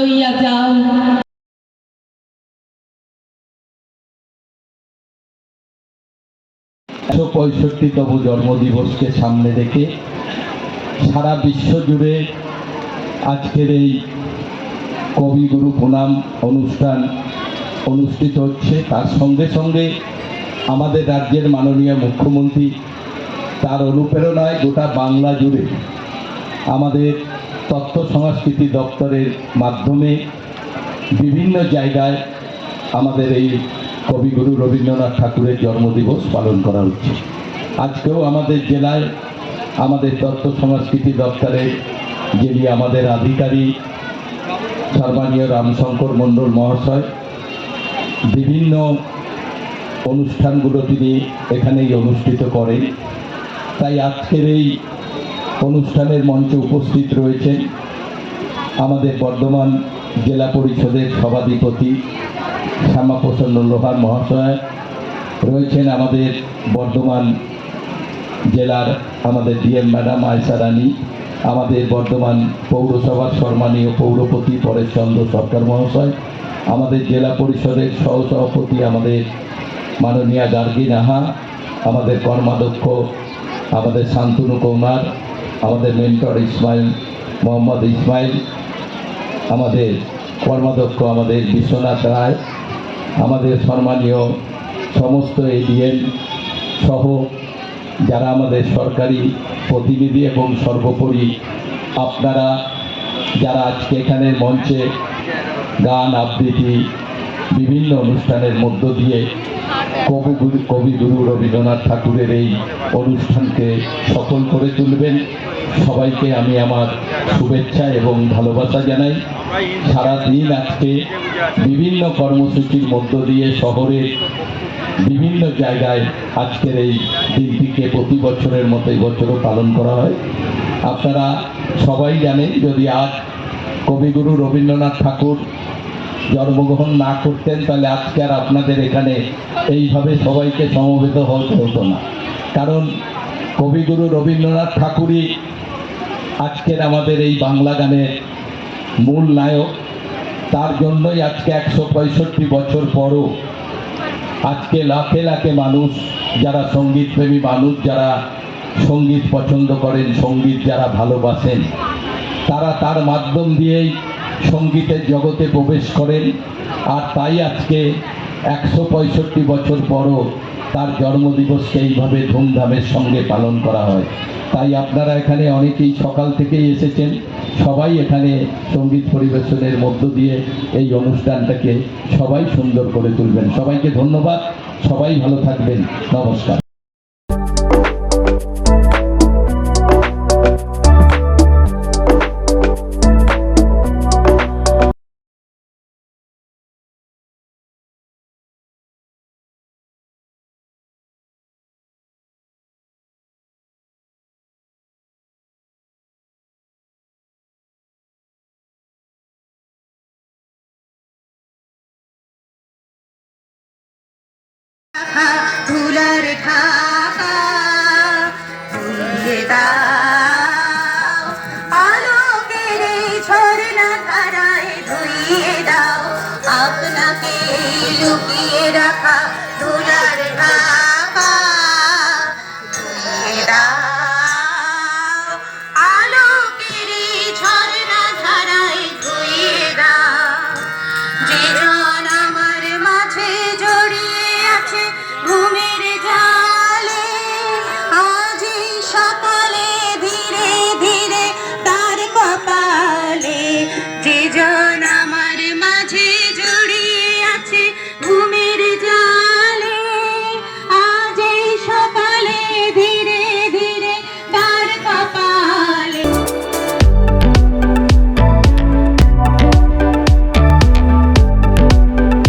লইয়া যাও। একশো পঁয়ষট্টিতম জন্মদিবসকে সামনে রেখে সারা বিশ্ব জুড়ে আজকের এই কবিগুরু প্রণাম অনুষ্ঠান অনুষ্ঠিত হচ্ছে। তার সঙ্গে সঙ্গে আমাদের রাজ্যের মাননীয় মুখ্যমন্ত্রী তার অনুপ্রেরণায় গোটা বাংলা জুড়ে আমাদের তথ্য সংস্কৃতি দপ্তরের মাধ্যমে বিভিন্ন জায়গায় আমাদের এই কবিগুরু রবীন্দ্রনাথ ঠাকুরের জন্মদিবস পালন করা হচ্ছে। আজকেও আমাদের জেলায় আমাদের তথ্য সংস্কৃতি দপ্তরের যিনি আমাদের আধিকারিক সম্মানীয় রামশঙ্কর মণ্ডল মহাশয়, বিভিন্ন অনুষ্ঠানগুলো তিনি এখানেই অনুষ্ঠিত করেন। তাই আজকের এই অনুষ্ঠানের মঞ্চে উপস্থিত রয়েছেন আমাদের বর্ধমান জেলা পরিষদের সভাধিপতি শ্যামাপ্রসন্ন লোহার মহাশয়, রয়েছেন আমাদের বর্ধমান জেলার আমাদের ডিএম ম্যাডাম আয়সা রানী, আমাদের বর্ধমান পৌরসভার সম্মানীয় পৌরপতি পরেশচন্দ্র সরকার মহাশয়, আমাদের জেলা পরিষদের সহসভাপতি আমাদের মাননীয়া গার্গী নাহা, আমাদের কর্মাধ্যক্ষ আমাদের শান্তনু কৌমার আমাদের মেন্টর ইসমাইল, মোহাম্মদ ইসমাইল, আমাদের কর্মাধ্যক্ষ আমাদের বিশ্বনাথ রায়, আমাদের সম্মানীয় সমস্ত এডিএম সহ যারা আমাদের সরকারি প্রতিনিধি এবং সর্বোপরি আপনারা যারা আজকে এখানে মঞ্চে গান, আবৃত্তি, বিভিন্ন অনুষ্ঠানের মধ্য দিয়ে কবিগুরু রবীন্দ্রনাথ ঠাকুরের এই অনুষ্ঠানকে সফল করে তুলবেন। সবাইকে আমি আমার শুভেচ্ছা এবং ভালোবাসা জানাই। সারা দিন আজকে বিভিন্ন কর্মসূচির মধ্য দিয়ে শহরের বিভিন্ন জায়গায় আজকের এই দিনটিকে প্রতি বছরের মতো এই বছরও পালন করা হয়। আপনারা সবাই জানেন, যদি আজ কবিগুরু রবীন্দ্রনাথ ঠাকুর জন্মগ্রহণ না করতেন, তাহলে আজকে আর আপনাদের এখানে এইভাবে সবাইকে সমবেত হতে হতো না। কারণ কবিগুরু রবীন্দ্রনাথ ঠাকুরই আজকের আমাদের এই বাংলা গানের মূল নায়ক। তার জন্যই আজকে একশো পঁয়ষট্টি বছর পরও আজকে লাখে লাখে মানুষ, যারা সঙ্গীতপ্রেমী মানুষ, যারা সংগীত পছন্দ করেন, সংগীত যারা ভালোবাসেন, তারা তার মাধ্যম দিয়েই সঙ্গীতের জগতে প্রবেশ করেন আর তাই আজকে একশো পঁয়ষট্টি বছর পরও তার জন্মদিবসকে এইভাবে ধুমধামের সঙ্গে পালন করা হয়। তাই আপনারা এখানে অনেকেই সকাল থেকেই এসেছেন। সবাই এখানে সংগীত পরিবেশনের মধ্য দিয়ে এই অনুষ্ঠানটাকে সবাই সুন্দর করে তুলবেন। সবাইকে ধন্যবাদ। সবাই ভালো থাকবেন। নমস্কার। তুলার ঢাকা।